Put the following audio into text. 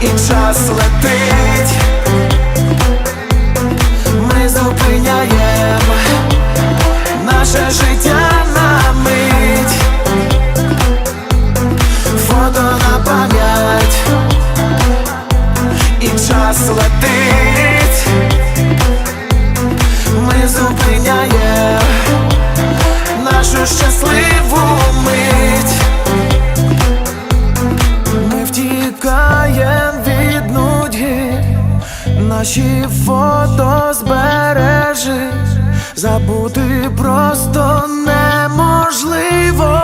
і час летить. Ми зупиняємо наше життя на мить. Фото на пам'ять, і час летить. Ми зупиняємо нашу щасливу наші фото збережи, забути просто неможливо.